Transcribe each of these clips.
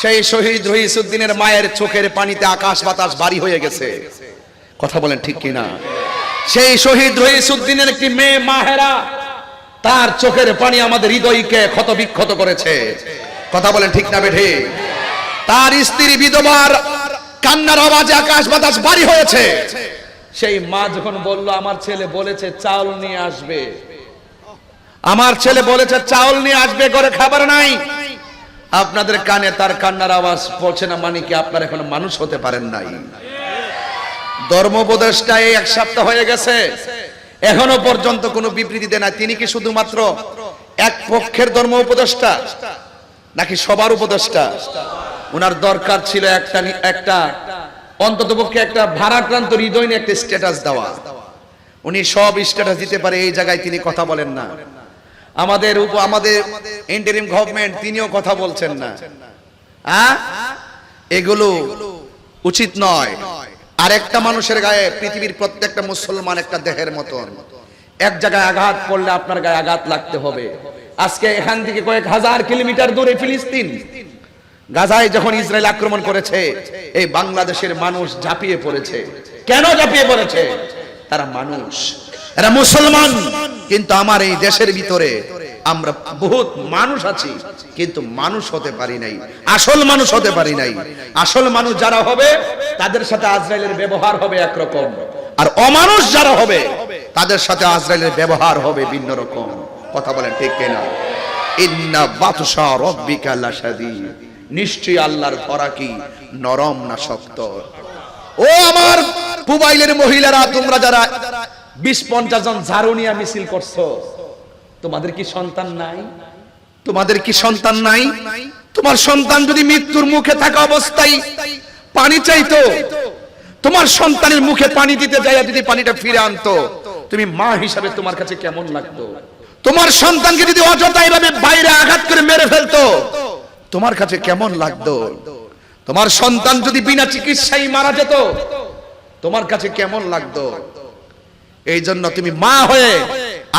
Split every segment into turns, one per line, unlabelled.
সেই শহীদ রহিসুদ্দিনের মায়ের চোখের পানিতে আকাশ বাতাস বাড়ি হয়ে গেছে। কথা বলেন ঠিক কিনা? সেই শহীদ রহিসুদ্দিনের একটি মেয়ে মাহেরা, তার চোখের পানি আমাদের হৃদয়কে ক্ষত বিক্ষত করেছে। কথা বলেন ঠিক না বেঠে? তার স্ত্রী বিধবার, কান্নার আওয়াজে আকাশ বাতাস বাড়ি হয়েছে। সেই মা যখন বলল, আমার ছেলে বলেছে চাউল নিয়ে আসবে। আমার ছেলে বলেছে, চাউল নিয়ে আসবে, ঘরে খাবার নাই। আপনাদের কানে তার কান্নার আওয়াজ পৌঁছে না মানে কি আপনার এখন মানুষ হতে পারেন নাই? ধর্মোপদেশটা এই এক সপ্তাহ হয়ে গেছে। এখনও পর্যন্ত কোনো বিবৃতি দেয় না তিনি কি শুধুমাত্র এক পক্ষের ধর্ম উপদেষ্টা? নাকি সবার উপদেষ্টা? ওনার দরকার ছিল একটা একটা অন্তত পক্ষে একটা ভারাক্রান্ত হৃদয় নিয়ে একটা স্ট্যাটাস দেওয়া। উনি সব স্ট্যাটাস দিতে পারে, এই জায়গায় তিনি কথা বলেন না। আমাদের উপ, আমাদের ইন্টারিম গভর্নমেন্ট তিনিও কথা বলছেন না। এগুলো উচিত নয়। আর একটা মানুষের গায়ে পৃথিবীর প্রত্যেকটা মুসলমান একটা দেহের মতন। এক জায়গায় আঘাত করলে আপনার গায়ে আঘাত লাগতে হবে। আজকে এখান থেকে কয়েক হাজার কিলোমিটার দূরে ফিলিস্তিন। গাজায় যখন ইসরায়েল আক্রমণ করেছে, এই বাংলাদেশের মানুষ ঝাঁপিয়ে পড়েছে। কেন ঝাঁপিয়ে পড়েছে? তারা মানুষ। এরা মুসলমান। কিন্তু আমার এই দেশের ভিতরে আমরা বহুত মানুষ আছি, কিন্তু মানুষ হতে পারি নাই, আসল মানুষ হতে পারি নাই। আসল মানুষ যারা হবে, তাদের সাথে আজরাইলের ব্যবহার হবে একরকম। আর অমানুষ যারা হবে, তাদের সাথে আজরাইলের ব্যবহার হবে ভিন্ন রকম। কথা বলেন ঠিক কিনা? ইন্না বাতসা রব্বিকা লাশাদীদ। নিশ্চয়ই আল্লাহর ধরা কি? নরম না শক্ত? ও আমার মোবাইলের মহিলারা, তোমরা যারা বিশ পঞ্চাশ জন ঝাড়ু নিয়ে মিছিল করছ। তোমাদের কি সন্তান নাই? তোমাদের কি সন্তান নাই? তোমার সন্তান যদি মৃত্যুর মুখে থাকা অবস্থায় পানি চাইতো, তোমার সন্তানের মুখে পানি দিতে যায় যদি পানিটা ফিরে আনতো, তুমি মা হিসাবে তোমার কাছে কেমন লাগতো? তোমার সন্তানকে যদি অযথা এভাবে বাইরে আঘাত করে মেরে ফেলতো, তোমার কাছে কেমন লাগতো? তোমার সন্তান যদি বিনা চিকিৎসায় মারা যেত, তোমার কাছে কেমন লাগতো? এই জন্য তুমি মা হয়ে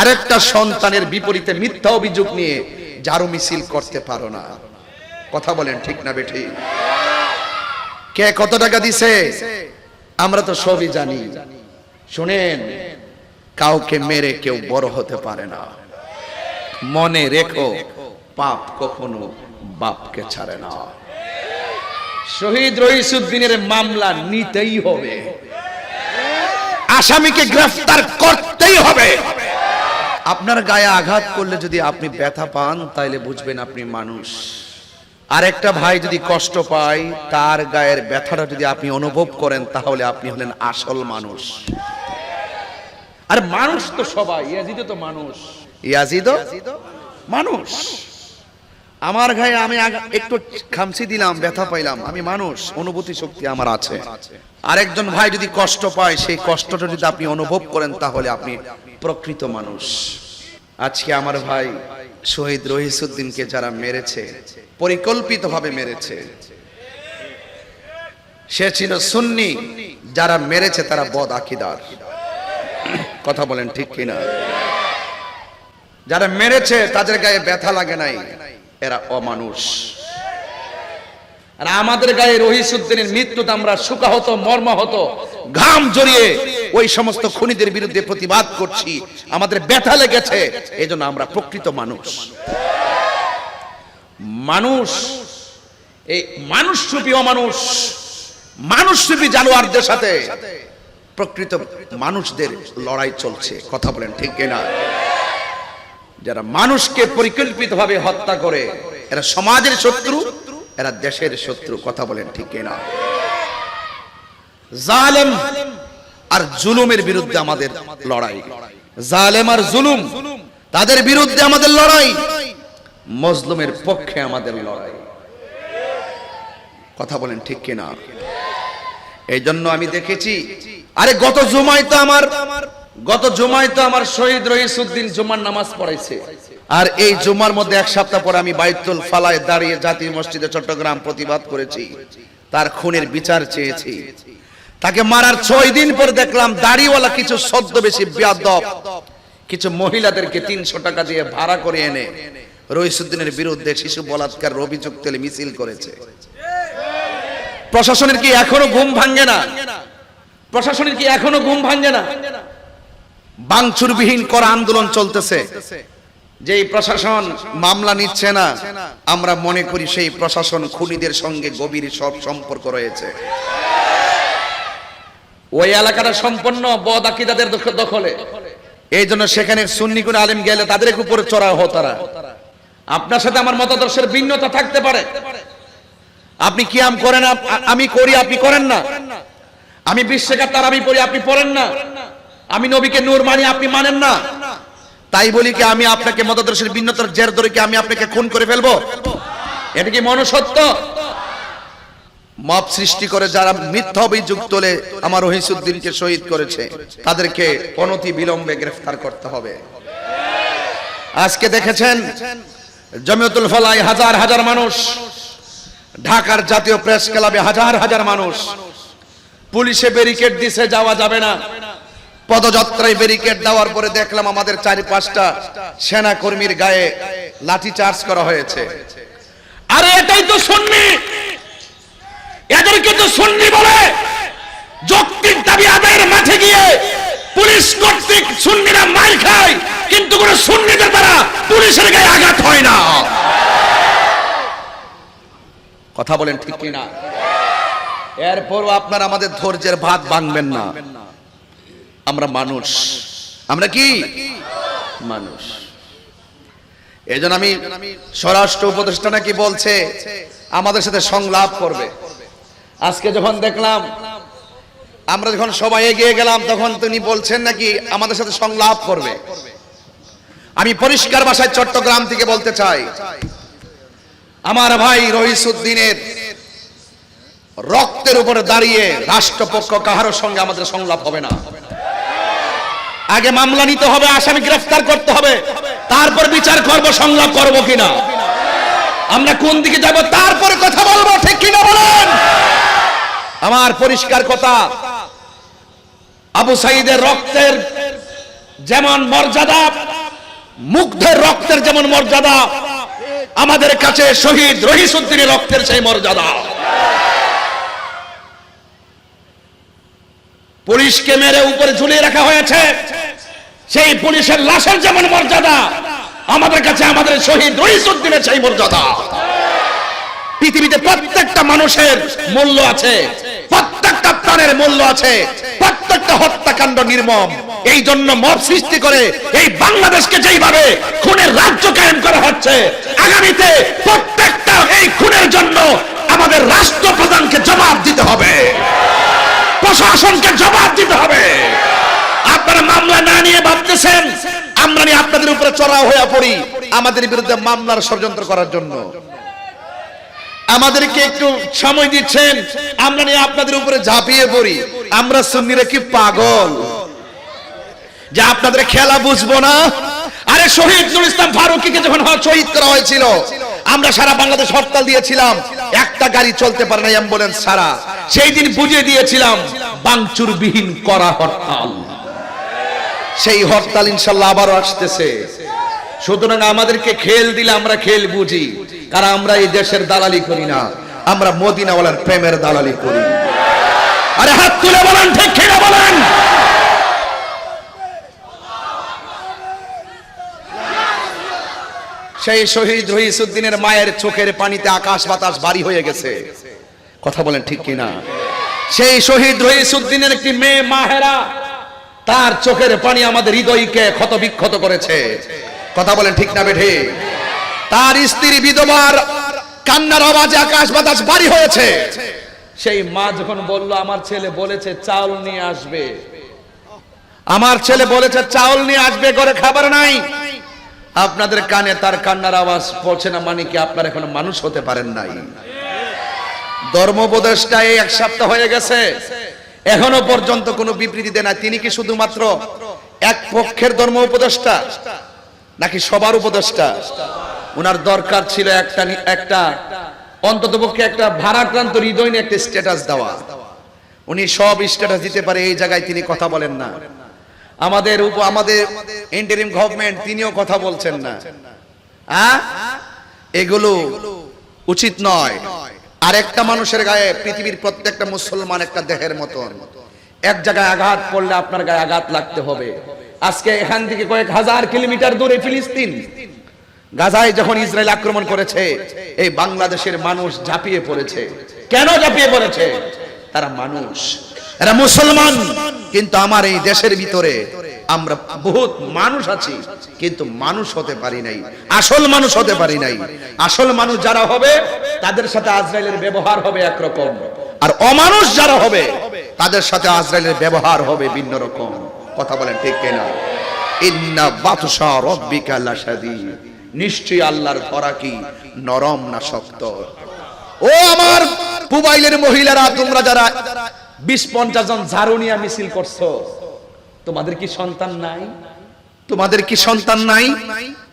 আরেকটা সন্তানের বিপরীতে মিথ্যা অভিযোগ নিয়ে জারু মিছিল করতে পারো না। কথা বলেন ঠিক না বেঠি? কে কত টাকা দিছে? আমরা তো সবই জানি। শুনেন, কাউকে মেরে কেউ বড় হতে পারে না। মনে রেখো, পাপ কখনো বাপকে ছাড়ে না। শহীদ রহিসুদ্দিনের মামলা নিতেই হবে। আসামিকে গ্রেফতার করতেই হবে। আপনার গায়ে আঘাত করলে যদি আপনি ব্যথা পান তাইলে বুঝবেন আপনি মানুষ। আর একটা ভাই যদি কষ্ট পায় তার গায়ের ব্যথাটা যদি আপনি অনুভব করেন তাহলে আপনি হলেন আসল মানুষ। আর মানুষ তো সবাই ইয়াজিদও তো মানুষ। ইয়াজিদও মানুষ। আমার গায়ে আমি একটু খামসি দিলাম, ব্যথা পাইলাম। আমি মানুষ, অনুভূতি শক্তি আমার আছে। আরেকজন ভাই যদি কষ্ট পায়, সেই কষ্টটা যদি আপনি অনুভব করেন, তাহলে আপনি প্রকৃত মানুষ। আজকে আমার ভাই শহীদ রহিসুদ্দিনকে যারা মেরেছে, পরিকল্পিতভাবে মেরেছে, সে ছিল সুন্নি, যারা মেরেছে তারা বদ আকিদার। কথা বলেন ঠিক কিনা? যারা মেরেছে, তাদের গায়ে ব্যথা লাগে নাই। এরা অমানুষ। আর আমাদের গায়ে রহিসুদ্দিনের মৃত্যুতে আমরা সুখাহত মর্মাহত, ঘাম জড়িয়ে ওই সমস্ত খুনিদের বিরুদ্ধে প্রতিবাদ করছি। আমাদের ব্যথা লেগেছে এই আমরা প্রকৃত মানুষ। মানুষ, এই মানুষ রূপী অমানুষ মানুষ রূপী জানোয়ারদের সাথে প্রকৃত মানুষদের লড়াই চলছে। কথা বলেন ঠিক কিনা? যারা মানুষকে পরিকল্পিতভাবে হত্যা করে, এরা সমাজের শত্রু, এরা দেশের শত্রু, কথা বলেন ঠিক কিনা? জালেম আর জুলুমের বিরুদ্ধে আমাদের লড়াই। জালেম আর জুলুম, তাদের বিরুদ্ধে আমাদের লড়াই, মজলুমের পক্ষে আমাদের লড়াই। কথা বলেন ঠিক কিনা? এই জন্য আমি দেখেছি, আরে গত জুমায় তো আমার গত জুমায় তো আমার শহীদ রহিসুদ্দিন জুমার নামাজ পড়াইছে। আর এই জুমার মধ্যে এক সপ্তাহ পরে আমি বাইতুল ফালায় দাঁড়িয়ে জাতীয় মসজিদে চট্টগ্রাম প্রতিবাদ করেছি। তার খুনের বিচার চেয়েছি। তাকে মারার ছয় দিন পর দেখলাম দাড়িওয়ালা কিছু সদ্য বেশি বেয়াদব। কিছু মহিলাদেরকে তিনশো টাকা দিয়ে ভাড়া করে এনে রহিসুদ্দিনের বিরুদ্ধে শিশু বলাৎকার অভিযোগ তুলে মিছিল করেছে। প্রশাসনের কি এখনও ঘুম ভাঙ্গে না? প্রশাসনের কি এখনও ঘুম ভাঙ্গে না? বাংচুরবিহীন করা আন্দোলন চলতেছে। যে প্রশাসন মামলা নিচ্ছে না, আমরা মনে করি সেই প্রশাসন খুনিদের সঙ্গে গভীর সব সম্পর্ক রয়েছে। ওই এলাকাটা সম্পন্ন বদ আকিদাদের দখ- দখলে। এই জন্য সেখানে সুন্নি কোন আলেম গেলে তাদের উপরে চড়া হো তারা। আপনার সাথে আমার মতাদর্শের ভিন্নতা থাকতে পারে। আপনি কিয়াম করেন আমি করি, আপনি করেন না। আমি বিশ্বেকার তার আমি পড়ি, আপনি পড়েন না। আমি নবীকে নূর মানি, আপনি মানেন না। তাই বলি কি, আমি আপনাকে মতাদর্শের ভিন্নতার জের ধরে কি আমি আপনাকে খুন করে ফেলব? এটা কি মনুষ্যত্ব? মব সৃষ্টি করে যারা মিথ্যা অভিযোগ তোলে, আমার রহিসুদ্দিনকে শহীদ করেছে। তাদেরকে অনতি বিলম্বে গ্রেফতার করতে হবে। আজকে দেখেছেন, জমিয়তুল ফলাই হাজার হাজার মানুষ, ঢাকার জাতীয় প্রেস ক্লাবে হাজার হাজার মানুষ, পুলিশে ব্যারিকেড দিছে, যাওয়া যাবে না। পদযাত্রায় ব্যারিকেড দেওয়ার পরে দেখলাম আমাদের চারি পাঁচটা সেনা কর্মীর গায়ে লাঠি চার্জ করা হয়েছে। আরে এটাই তো সুন্নি! এদেরকে তো সুন্নি বলে যৌক্তিক দাবি আদায়ের মাঠে গিয়ে পুলিশ কর্তৃক সুন্নিরা মার খায় কিন্তু কোন সুন্নিদের দ্বারা পুলিশের গায়ে আঘাত হয় না। কথা বলেন ঠিক কিনা? এরপরও আপনার আমাদের ধৈর্যের ভাত ভাঙবেন না। আমরা মানুষ। আমরা কি? মানুষ। এই জন্য আমি স্বরাষ্ট্র উপদেষ্টা নাকি বলছে আমাদের সাথে সংলাপ করবে। আজকে যখন দেখলাম আমরা যখন সবাই এগিয়ে গেলাম তখন তিনি বলছেন নাকি আমাদের সাথে সংলাপ করবে। আমি পরিষ্কার ভাষায় চট্টগ্রাম থেকে বলতে চাই আমার ভাই রহিসুদ্দিনের রক্তের উপরে দাঁড়িয়ে রাষ্ট্রপক্ষ কাহারোর সঙ্গে আমাদের সংলাপ হবে না। আগে মামলা নিতে হবে, আসামি গ্রেফতার করতে হবে। তারপর বিচার করব, সংলাপ করব কিনা? আমরা কোন দিকে যাব, তারপরে কথা বলব, ঠিক কিনা বলেন? আমার পরিষ্কার কথা, আবু সাইদের রক্তের যেমন মর্যাদা, মুগ্ধের রক্তের যেমন মর্যাদা, আমাদের কাছে শহীদ রহিসুদ্দিনের রক্তের সেই মর্যাদা। পুলিশকে মেরে উপরে ঝুলিয়ে রাখা হয়েছে। সেই পুলিশের লাশের যেমন মর্যাদা, আমাদের কাছে আমাদের শহীদ রহিসুদ্দিনের সেই মর্যাদা। পৃথিবীতে প্রত্যেকটা মানুষের মূল্য আছে, প্রত্যেকটা প্রাণের মূল্য আছে, প্রত্যেকটা হত্যাকাণ্ড নির্মম। এই জন্য মত সৃষ্টি করে এই বাংলাদেশকে যেইভাবে খুনের রাজ্য কায়েম করা হচ্ছে, আগামীতে প্রত্যেকটা এই খুনের জন্য আমাদের রাষ্ট্রপ্রধানকে জবাব দিতে হবে। প্রশাসনকে জবাব দিতে হবে। আপনারা মামলা না নিয়ে ভাবতেছেন, আমরা নিয়ে আপনাদের উপরে চড়াও হয়ে পড়ি, আমাদের বিরুদ্ধে মামলার ষড়যন্ত্র করার জন্য। আমাদেরকে একটু সময় দিচ্ছেন, আমরা নিয়ে আপনাদের উপরে ঝাঁপিয়ে পড়ি, আমরা সুন্নিরা কি পাগল? যে আপনাদের খেলা বুঝব না? আরে শহীদ নুর ইসলাম ফারুকিকে যখন শহীদ করা হয়েছিল আমরা সারা বাংলাদেশ হরতাল দিয়েছিলাম। একটা গাড়ি চলতে পারে না অ্যাম্বুলেন্স ছাড়া। সেই দিন বুঝিয়ে দিয়েছিলাম বাংচুর বিহীন করা হরতাল। সেই হরতাল ইনশাল্লাহ আবারও আসতেছে। সুতরাং আমাদেরকে খেল দিলে আমরা খেল বুঝি, কারণ আমরা এই দেশের দালালি করি না। আমরা মদিনাওয়ালার প্রেমের দালালি করি। আরে হাত তুলে বলেন, ঠিক খেলে বলেন? সেই শহীদ রহিসুদ্দিনের মায়ের চোখের পানিতে আকাশ বাতাস ভারী হয়ে গেছে। কথা বলেন ঠিক কিনা? সেই শহীদ রহিসুদ্দিনের একটি মেয়ে মাহেরা, তার চোখের পানি আমাদের হৃদয়কে ক্ষত বিক্ষত করেছে। কথা বলেন ঠিক না বেঠে? তার স্ত্রী বিধবার, কান্নার আওয়াজে আকাশ বাতাস ভারী হয়েছে। সেই মা যখন বলল, আমার ছেলে বলেছে চাউল নিয়ে আসবে। আমার ছেলে বলেছে, চাউল নিয়ে আসবে করে খাবার নাই। আপনাদের কানে তার কান্নার আওয়াজ পৌঁছে না মানে কি আপনার এখন মানুষ হতে পারেন নাই? ধর্মোপদেশটা এই এক সপ্তাহ হয়ে গেছে। এখনও পর্যন্ত কোনো বিবৃতি দেয় না। তিনি কি শুধুমাত্র এক পক্ষের ধর্ম উপদেষ্টা? নাকি সবার উপদেষ্টা? ওনার দরকার ছিল একটা একটা অন্তত পক্ষে একটা ভারাক্রান্ত হৃদয় নিয়ে একটা স্ট্যাটাস দেওয়া। উনি সব স্ট্যাটাস দিতে পারে, এই জায়গায় তিনি কথা বলেন না। আমাদের আমাদের ইন্টারিম গভর্নমেন্ট তিনিও কথা বলছেন না। এগুলো উচিত নয়। আর একটা মানুষের গায়ে পৃথিবীর প্রত্যেকটা মুসলমান একটা দেহের মতন। এক জায়গায় আঘাত পড়লে আপনার গায়ে আঘাত লাগতে হবে। আজকে এখান থেকে কয়েক হাজার কিলোমিটার দূরে ফিলিস্তিন। গাজায় যখন ইসরায়েল আক্রমণ করেছে, এই বাংলাদেশের মানুষ ঝাঁপিয়ে পড়েছে। কেন ঝাঁপিয়ে পড়েছে? তারা মানুষ। এরা মুসলমান। কিন্তু আমার এই দেশের ভিতরে আমরা বহুত মানুষ আছি, কিন্তু মানুষ হতে পারি নাই, আসল মানুষ হতে পারি নাই। আসল মানুষ যারা হবে, তাদের সাথে আজরাইলের ব্যবহার হবে একরকম। আর অমানুষ যারা হবে, তাদের সাথে আজরাইলের ব্যবহার হবে ভিন্ন রকম। কথা বলেন ঠিক কিনা? ইন্না রব্বিকা আল্লাহর ধরা কি? নরম না শক্ত? ও আমার মোবাইলের মহিলারা, তোমরা যারা বিশ পঞ্চাশ জন ঝাড়ুনিয়া মিছিল করছ তোমাদের কি সন্তান নাই? তোমাদের কি সন্তান নাই?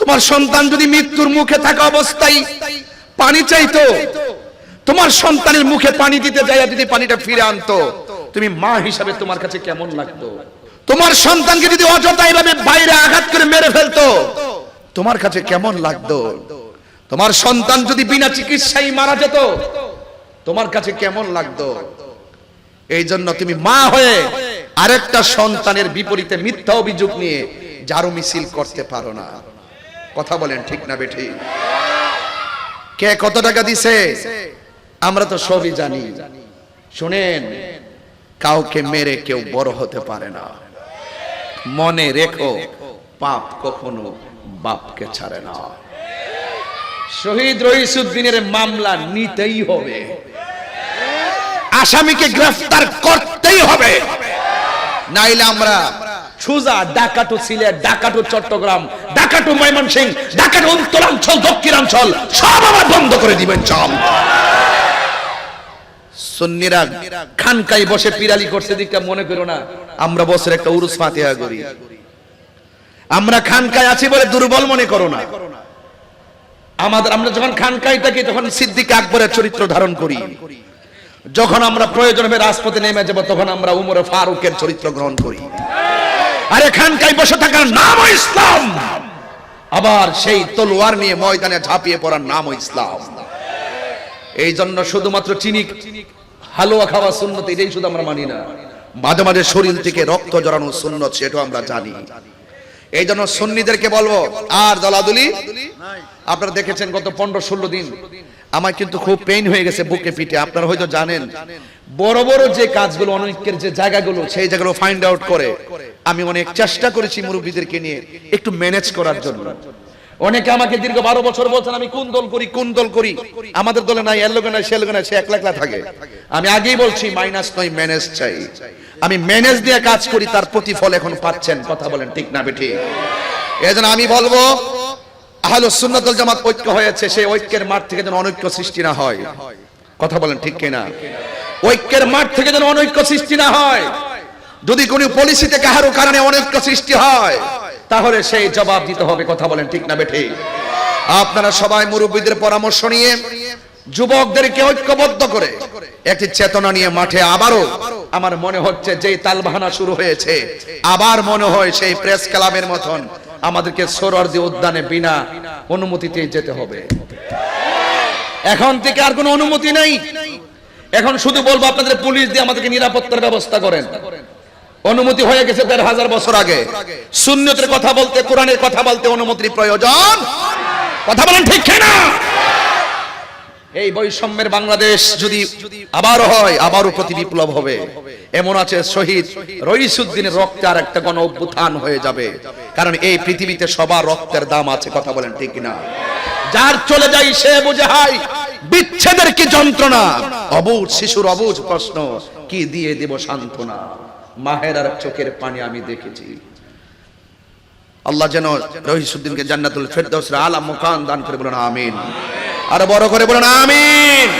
তোমার সন্তান যদি মৃত্যুর মুখে থাকা অবস্থায় পানি চাইতো, তোমার সন্তানের মুখে পানি দিতে যায় যদি পানিটা ফিরে আনতো, তুমি মা হিসাবে তোমার কাছে কেমন লাগতো? তোমার সন্তানকে যদি অযথা এভাবে বাইরে আঘাত করে মেরে ফেলতো, তোমার কাছে কেমন লাগতো? তোমার সন্তান যদি বিনা চিকিৎসায় মারা যেত, তোমার কাছে কেমন লাগতো? এই জন্য তুমি মা হয়ে আরেকটা সন্তানের বিপরীতে মিথ্যা অভিযোগ নিয়ে জারু মিছিল করতে পারো না। কথা বলেন ঠিক না বেঠি? কে কত টাকা দিছে? আমরা তো সবই জানি। শুনেন, কাউকে মেরে কেউ বড় হতে পারে না। মনে রেখো, পাপ কখনো বাপকে ছাড়ে না। শহীদ রহিসুদ্দিনের মামলা নিতেই হবে। আসামিকে গ্রেফতার করতেই হবে। নাইলে আমরা সুজা ডাকাটু সিলেট ডাকাটু চট্টগ্রাম ডাকাটু ময়মনসিং ডাকাটু উত্তরাঞ্চল দক্ষিণাঞ্চল সব আবার বন্ধ করে দিবেন চল। সুন্নিরা খানকাই বসে পিরালি করছে দিকটা মনে করো না। আমরা বসে একটা উরুস ফাতিহা করি। আমরা খানকায় আছি বলে দুর্বল মনে করো না। আমাদের আমরা যখন খানকায় থাকি তখন সিদ্দিক আকবরের চরিত্র ধারণ করি। যখন আমরা প্রয়োজন হবে রাজপথে নেমে যাব, তখন আমরা উমরে ফারুকের চরিত্র গ্রহণ করি। আরে খানকায় বসে থাকার নাম ইসলাম। আবার সেই তলোয়ার নিয়ে ময়দানে ঝাঁপিয়ে পড়ার নাম ইসলাম। এই জন্য শুধুমাত্র চিনি, হালুয়া খাওয়া সুন্নত, এটাই শুধু আমরা মানি না। মাঝে মাঝে শরীর থেকে রক্ত জড়ানো সুন্নত, সেটাও আমরা জানি। এই জন্য সুন্নিদেরকে বলব, আর দলাদুলি? আপনারা দেখেছেন গত পনেরো ষোলো দিন আমার কিন্তু খুব পেইন হয়ে গেছে বুকে পিঠে, আপনারা হয়তো জানেন। বড় বড় যে কাজগুলো, অনৈক্যের যে জায়গাগুলো, সেই জায়গাগুলো ফাইন্ড আউট করে। আমি অনেক চেষ্টা করেছি মুরব্বীদেরকে নিয়ে একটু ম্যানেজ করার জন্য। অনেকে আমাকে দীর্ঘ বারো বছর বলছেন, আমি কোন দল করি, কোন দল করি? আমাদের দলে নাই, এর লোকে নাই, সে লোকে নাই, সে একলা একলা থাকে। আমি আগেই বলছি, মাইনাস নয় ম্যানেজ চাই। আমি ম্যানেজ দিয়ে কাজ করি, তার প্রতিফল এখন পাচ্ছেন, কথা বলেন ঠিক না বেঠি এজন্য আমি বলব আহলে সুন্নাতুল জামাত ঐক্য হয়েছে, সেই ঐক্যের মাঠ থেকে যেন অনৈক্য সৃষ্টি না হয়। কথা বলেন ঠিক কিনা? ঐক্যের মাঠ থেকে যেন অনৈক্য সৃষ্টি না হয়। যদি কোনো পলিসিতে কাহারো কারণে অনৈক্য সৃষ্টি হয়, তাহলে সেই জবাব দিতে হবে, কথা বলেন ঠিক না বেঠি? আপনারা সবাই মুরব্বীদের পরামর্শ নিয়ে যুবকদেরকে ঐক্যবদ্ধ করে একটি চেতনা নিয়ে মাঠে আবারও আমার মনে হচ্ছে যে তালবাহানা শুরু হয়েছে, আবার মনে হয় সেই প্রেস ক্লাবের মতন। আমাদেরকে সোরর্দি উদ্যানে বিনা অনুমতিতে যেতে হবে। এখন থেকে আর কোনো অনুমতি নাই। এখন শুধু বলব আপনাদের পুলিশ দিয়ে আমাদেরকে নিরাপত্তার ব্যবস্থা করেন। অনুমতি হয়ে গেছে দেড় হাজার বছর আগে। শূন্যতের কথা বলতে, কোরআনের কথা বলতে অনুমতির প্রয়োজন। কথা বলেন ঠিক না এই বৈষম্যের বাংলাদেশ যদি আবার হয়, আবারও প্রতি বিপ্লব হবে। এমন আছে শহীদ রইসুদ্দিনের রক্তে আর একটা গণ অভ্যুত্থান হয়ে যাবে। কারণ এই পৃথিবীতে সবার রক্তের দাম আছে, কথা বলেন ঠিক না যার চলে যাই সে বুঝে, হাই, বিচ্ছেদের কি যন্ত্রণা? অবুজ শিশুর অবুজ প্রশ্ন, কি দিয়ে দেব সান্ত্বনা? মাহের আর চোখের পানি আমি দেখেছি। আল্লাহ যেন রহিসুদ্দিনকে জান্নাতুল ফেরদৌসের আলা মুকান দান করে বলেন, আমিন। আর বড় করে বলেন, আমিন।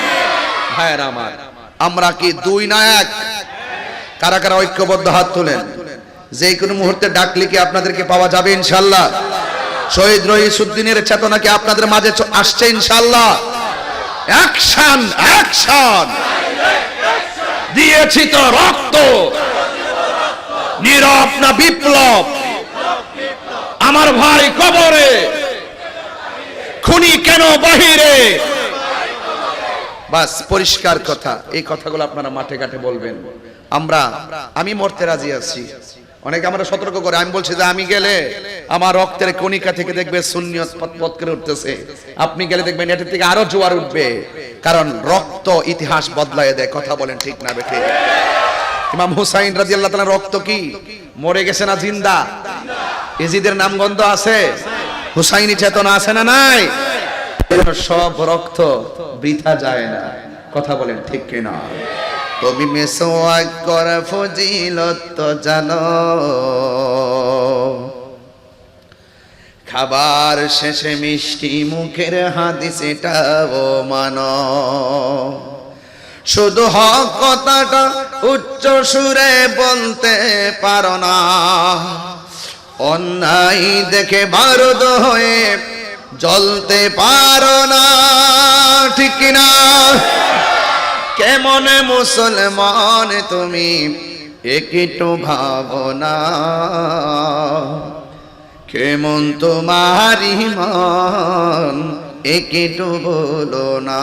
ভাইয়ের আমার, আমরা কি দুই না এক কারা কারা ঐক্যবদ্ধ হাত তোলেন? যে কোনো মুহূর্তে ডাকলে কি আপনাদেরকে পাওয়া যাবে, ইনশাল্লাহ? শহীদ রহিসুদ্দিনের চেতনা কি আপনাদের মাঝে আসছে, ইনশাল্লাহ? Action action! দিয়েছি তো রক্ত। নীরব না বিপ্লব? আমার ভাই কবরে খুনি কেন বাহিরে? বাস, পরিষ্কার কথা। এই কথাগুলো আপনারা মাঠে ঘাটে বলবেন। আমরা, আমি মরতে রাজি আছি। অনেকে আমরা সতর্ক করে, আমি বলছি যে আমি গেলে আমার রক্তের কণিকা থেকে দেখবে শূন্যত করে উঠতেছে। আপনি গেলে দেখবেন এটা থেকে আরও জোয়ার উঠবে। কারণ রক্ত ইতিহাস বদলায় দেয়। কথা বলেন ঠিক না বেঠে। ইমাম হুসাইন রাদিয়াল্লাহু তাআলা রক্ত কি? মরে গেছে না জিন্দা? এজিদের নামগন্ধ আছে? হুসাইনি চেতনা আছে না নাই? সব রক্ত বৃথা যায় না। কথা বলেন, ঠিক কিনা তুমি মেসোয়াক করা ফজিলত জানো। খাবার শেষে মিষ্টি মুখের হাদিস এটাও মানো। শুধু হক কথাটা উচ্চ সুরে বলতে পারো না। অন্যায় দেখে বারুদ হয়ে জ্বলতে পারো না, ঠিক না কেমন মুসলমান তুমি, একটু ভাবনা কেমন তোমার ইমান, একটু বলো না।